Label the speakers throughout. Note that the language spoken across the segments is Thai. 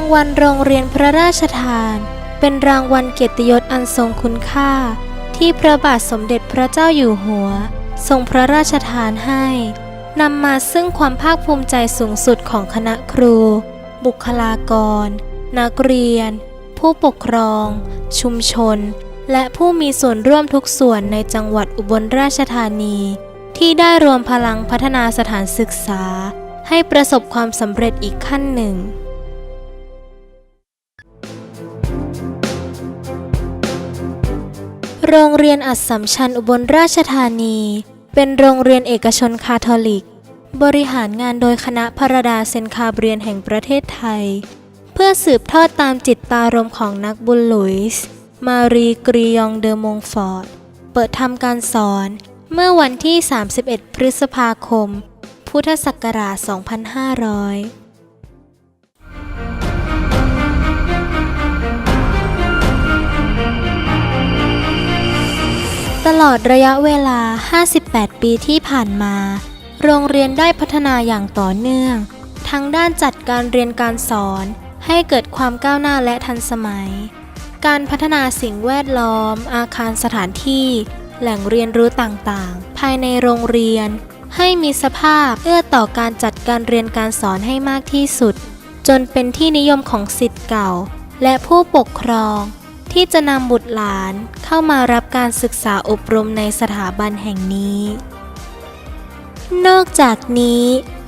Speaker 1: างวัลโรงเรียนพระราชทาน เป็นรางวัลเกียรติยศอันทรงคุณค่า ที่พระบาทสมเด็จพระเจ้าอยู่หัว ทรงพระราชทานให้นำมาซึ่งความภาคภูมิใจสูงสุดของคณะครู บุคลากร นักเรียน ผู้ปกครอง ชุมชน และผู้มีส่วนร่วมทุกส่วนในจังหวัดอุบลราชธานี ที่ได้รวมพลังพัฒนาสถานศึกษา ให้ประสบความสำเร็จอีกขั้นหนึ่ง โรงเรียนอัสสัมชัญอุบลราชธานี เป็นโรงเรียนเอกชนคาทอลิก บริหารงานโดยคณะพระดาเซนคาเบรียนแห่งประเทศไทย เพื่อสืบทอดตามจิตตารมของนักบุญหลุยส์มารีกรียองเดอมงฟอร์ด เปิดทำการสอนเมื่อวันที่ 31 พฤษภาคม พุทธศักราช 2500 ลอดระยะเวลา 58 ปีที่ผ่านมา โรงเรียนได้พัฒนาอย่างต่อเนื่อง ทั้งด้านจัดการเรียนการสอน ให้เกิดความก้าวหน้าและทันสมัย การพัฒนาสิ่งแวดล้อม อาคารสถานที่ แหล่งเรียนรู้ต่างๆ ภายในโรงเรียน ให้มีสภาพเอื้อต่อการจัดการเรียนการสอนให้มากที่สุด จนเป็นที่นิยมของสิทธิ์เก่า และผู้ปกครอง ที่จะนำบุตรหลานเข้ามารับการศึกษาอบรมในสถาบันแห่งนี้ นอกจากนี้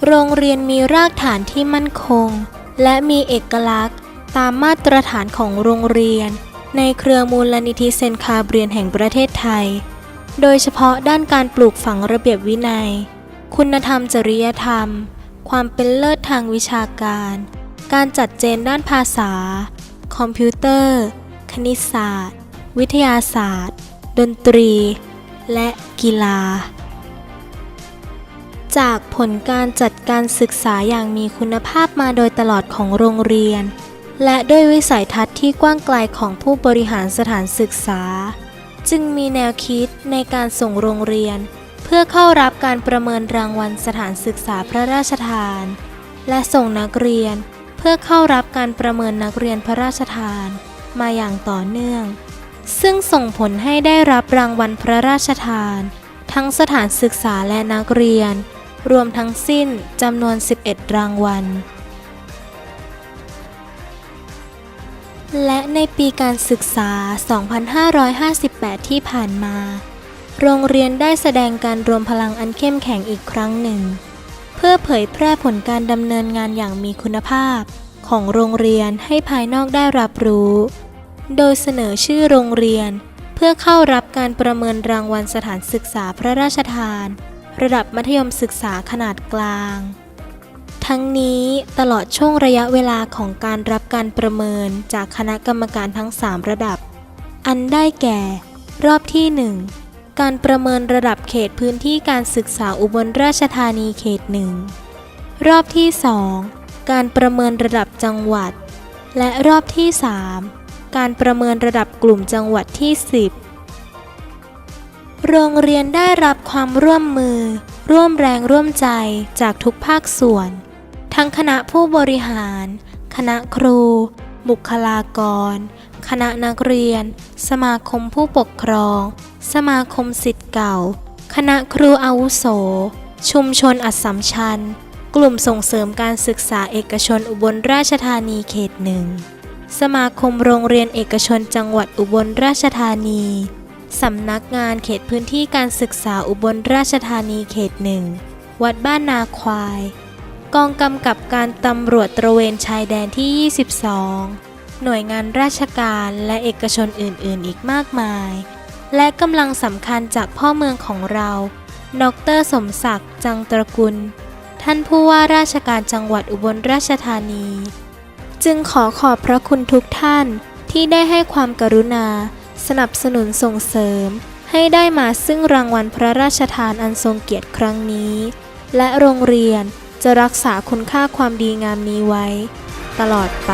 Speaker 1: โรงเรียนมีรากฐานที่มั่นคง และมีเอกลักษณ์ ตามมาตรฐานของโรงเรียน ในเครือมูลนิธิเซนคาเบรียนแห่งประเทศไทย โดยเฉพาะด้านการปลูกฝังระเบียบวินัย คุณธรรมจริยธรรม ความเป็นเลิศทางวิชาการ การจัดเจนด้านภาษา คอมพิวเตอร์ คณิตศาสตร์ วิทยาศาสตร์ ดนตรี และกีฬา จากผลการจัดการศึกษาอย่างมีคุณภาพมาโดยตลอดของโรงเรียน และด้วยวิสัยทัศน์ที่กว้างไกลของผู้บริหารสถานศึกษา จึงมีแนวคิดในการส่งโรงเรียน เพื่อเข้ารับการประเมินรางวัลสถานศึกษาพระราชทาน และส่งนักเรียนเพื่อเข้ารับการประเมินนักเรียนพระราชทาน มาอย่างต่อเนื่อง ซึ่งส่งผลให้ได้รับรางวัลพระราชทาน ทั้งสถานศึกษาและนักเรียน รวมทั้งสิ้นจำนวน 11 รางวัล และในปีการศึกษา 2558 ที่ผ่านมา โรงเรียนได้แสดงการรวมพลังอันเข้มแข็งอีกครั้งหนึ่ง เพื่อเผยแพร่ผลการดำเนินงานอย่างมีคุณภาพ ของโรงเรียนให้ภายนอกได้รับรู้ โดยเสนอชื่อโรงเรียน เพื่อเข้ารับการประเมินรางวัลสถานศึกษาพระราชทาน ระดับมัธยมศึกษาขนาดกลาง ทั้งนี้ตลอดช่วงระยะเวลาของการรับการประเมินจากคณะกรรมการทั้ง 3 ระดับ อันได้แก่ รอบที่ 1 การประเมินระดับเขตพื้นที่การศึกษาอุบลราชธานีเขตหนึ่งรอบที่ 2 การประเมินระดับจังหวัด และรอบที่ 3 การประเมินระดับกลุ่มจังหวัดที่ 10 โรงเรียนได้รับความร่วมมือ ร่วมแรงร่วมใจจากทุกภาคส่วน ทั้งคณะผู้บริหาร คณะครู บุคลากร คณะนักเรียน สมาคมผู้ปกครอง สมาคมสิทธิ์เก่า คณะครูอาวุโส ชุมชนอัสสัมชัญ กลุ่มส่งเสริมการศึกษาเอกชนอุบลราชธานีเขตหนึ่ง สมาคมโรงเรียนเอกชนจังหวัดอุบลราชธานี สำนักงานเขตพื้นที่การศึกษาอุบลราชธานีเขตหนึ่ง วัดบ้านนาควาย กองกำกับการตำรวจตระเวนชายแดนที่ 22 หน่วยงานราชการและเอกชนอื่น ๆ อีกมากมาย และกำลังสำคัญจากพ่อเมืองของเรา ดร สมศักดิ์ จังตระกุล ท่านผู้ว่าราชการจังหวัดอุบลราชธานี จึงขอขอบพระคุณทุกท่านที่ได้ให้ความกรุณา สนับสนุนส่งเสริม ให้ได้มาซึ่งรางวัลพระราชทานอันทรงเกียรติครั้งนี้ และโรงเรียนจะรักษาคุณค่าความดีงามนี้ไว้ ตลอดไป